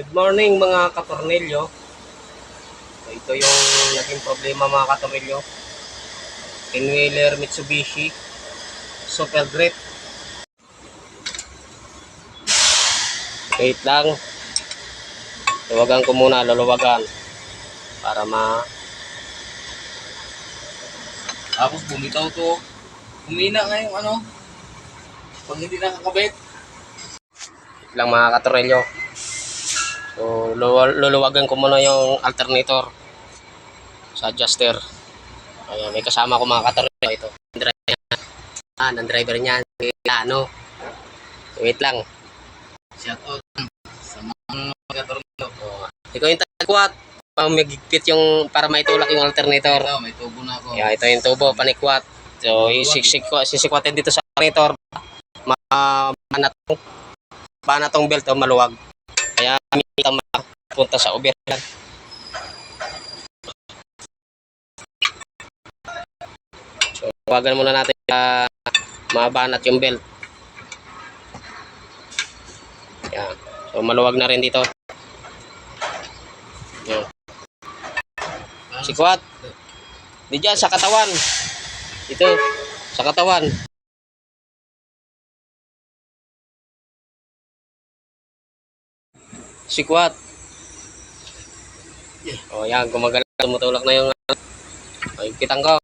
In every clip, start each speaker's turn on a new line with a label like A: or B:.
A: Good morning mga katornilyo. So, ito yung naging problema mga katornilyo. Pinwheeler Mitsubishi Super Grip. Wait lang. Luwagan ko muna, luluwagan. Para ma...
B: Tapos bumitaw to. Humina nga yung ano. Pag hindi nakakabit.
A: lang mga katornilyo. So, lu- luluwagan ko muna yung alternator sa adjuster. Ayan, may kasama ko mga katornilyo. Ito, ang driver niya. Ah, ang driver niya. Ano. Wait lang.
B: Shout out sa mga katornilyo.
A: Oh, ikaw yung tagkwat. Pag magigpit yung para maitulak yung alternator.
B: Ito, may tubo na ako.
A: Yeah, ito yung tubo, panikwat. So, isisikwa, sisikwatin dito sa alternator. Mabanat banat tong belt o maluwag. Kaya mapunta sa overhead. So, tawagan muna natin na mabanat yung belt. Yan. So, maluwag na rin dito. Yan. Sikwat. Di dyan, sa katawan. Ito, sa katawan. Sikwat. O yan, gumagalaw. Tumutulak na yung... Ay, kitang ko.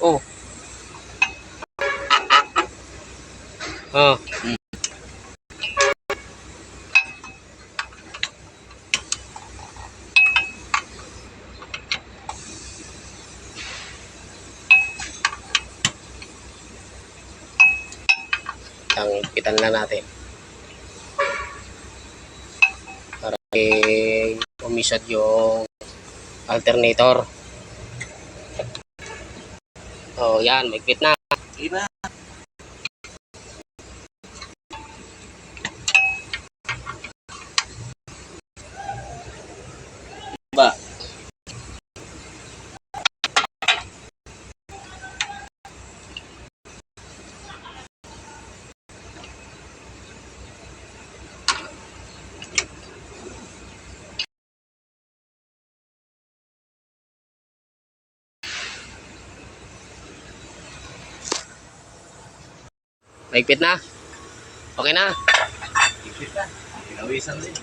A: Oh. Ah. Ang ipitan lang natin. Para umisad yung alternator. Oh, yan, may na.
B: Iba.
A: Fit na. Okay na.
B: Ipit na. Pinawisan din.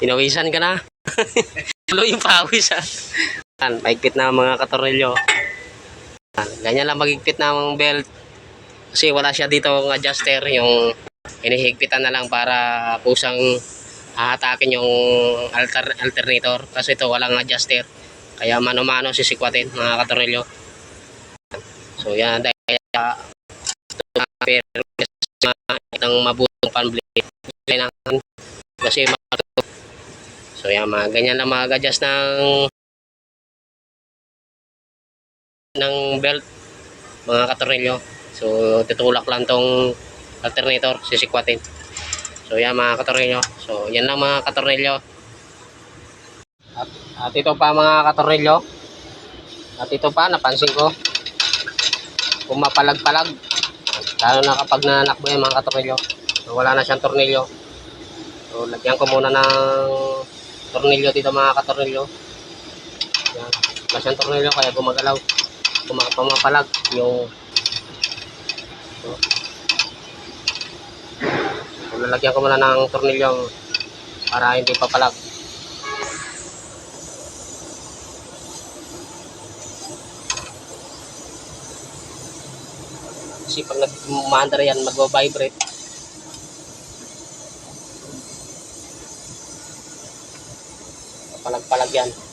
A: Pinawisan ka na. Tulo yung pawis ha. Yan, mahigpit na mga katornilyo. Yan, Ganyan lang magigpit na ang belt. Kasi wala siya dito ng adjuster. Yung inihigpitan na lang para kusang hahatakin yung alter, alternator. Kasi ito walang adjuster. Kaya mano-mano sisikwatin mga katornilyo. So yan dahil uh, na pero itang mabutong panblade. Kailangan kasi matuto So yan, mga ganyan lang mag-adjust ng ng belt mga katornilyo. So tutulak lang tong alternator, sisikwatin. So yan mga katornilyo. So yan lang mga katornilyo. At, at ito pa mga katornilyo. At ito pa, napansin ko. Pumapalag-palag. Lalo na kapag nanakbo yung mga katornilyo. So wala na siyang tornilyo. So lagyan ko muna ng tornilyo dito mga katornilyo. Yan. Wala siyang tornilyo kaya gumagalaw. Puma- Pumapalag yung so, so, lalagyan ko muna ng tornilyo para hindi papalag. Kasi pag nag-umaandar yan, mag-vibrate. Palag-palag. Yan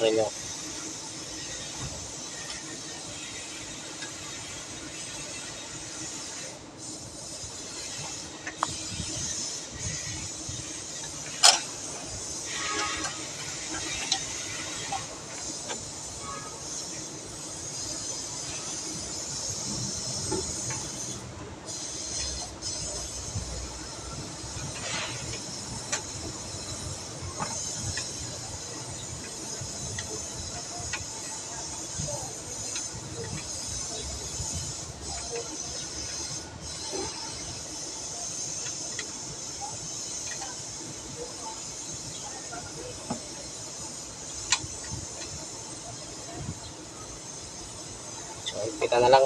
A: Yan mga katarilyo. Kita na lang.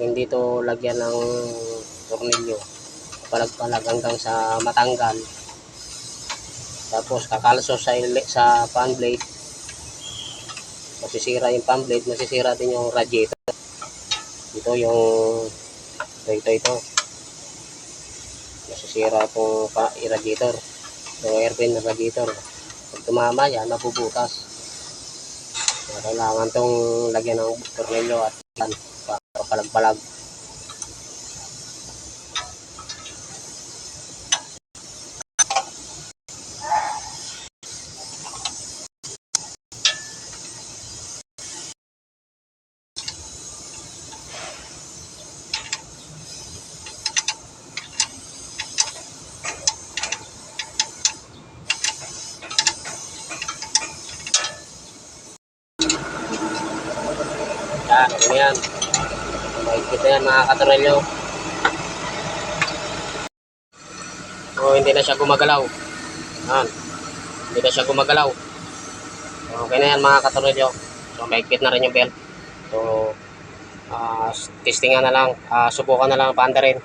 A: Hindi to lagyan ng tornilyo. Palag-palag hanggang sa matanggal. Tapos kakalso sa sa fan blade. Masisira yung fan blade, masisira din yung radiator. Ito yung ito ito, ito. Masisira pa- radiator. Yung air vent na radiator. Pag tumama yan, nabubutas. Kaya Kailangan tong lagyan ng tornilyo at yan, para palag-palag. Yan, ano yan. Mga katorelyo. So, hindi na siya gumagalaw. Yan. Hindi na siya gumagalaw. Okay na yan mga katorelyo. So, mahigpit na rin yung belt. So, ah testingan na lang. ah subukan na lang paanda rin.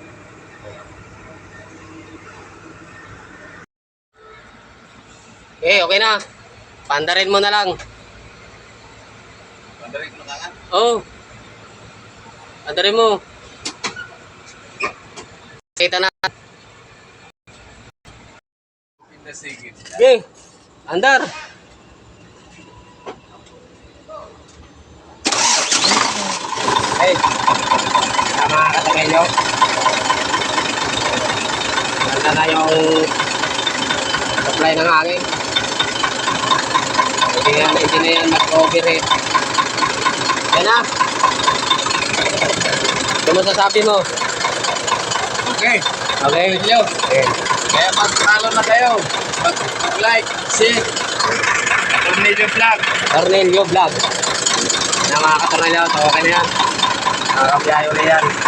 A: Okay, okay na. Paanda rin mo na lang.
B: Mandarin mo na
A: Oo. Oh. Andarin mo. Kita na.
B: Pinasigit.
A: Okay. Andar. Hey. Tama ka sa kayo. Ganda na yung supply ng hangin. Hindi yan, hindi na yan mag-overheat. Yan na. Ano masasabi mo?
B: Okay.
A: Okay.
B: Video.
A: Okay.
B: Kaya mag-follow na kayo. Mag-like, share. Tornilyo vlog.
A: Cornelio Vlog. Na mga katornelyo, so okay na yan. Nakakabiyayo na yan.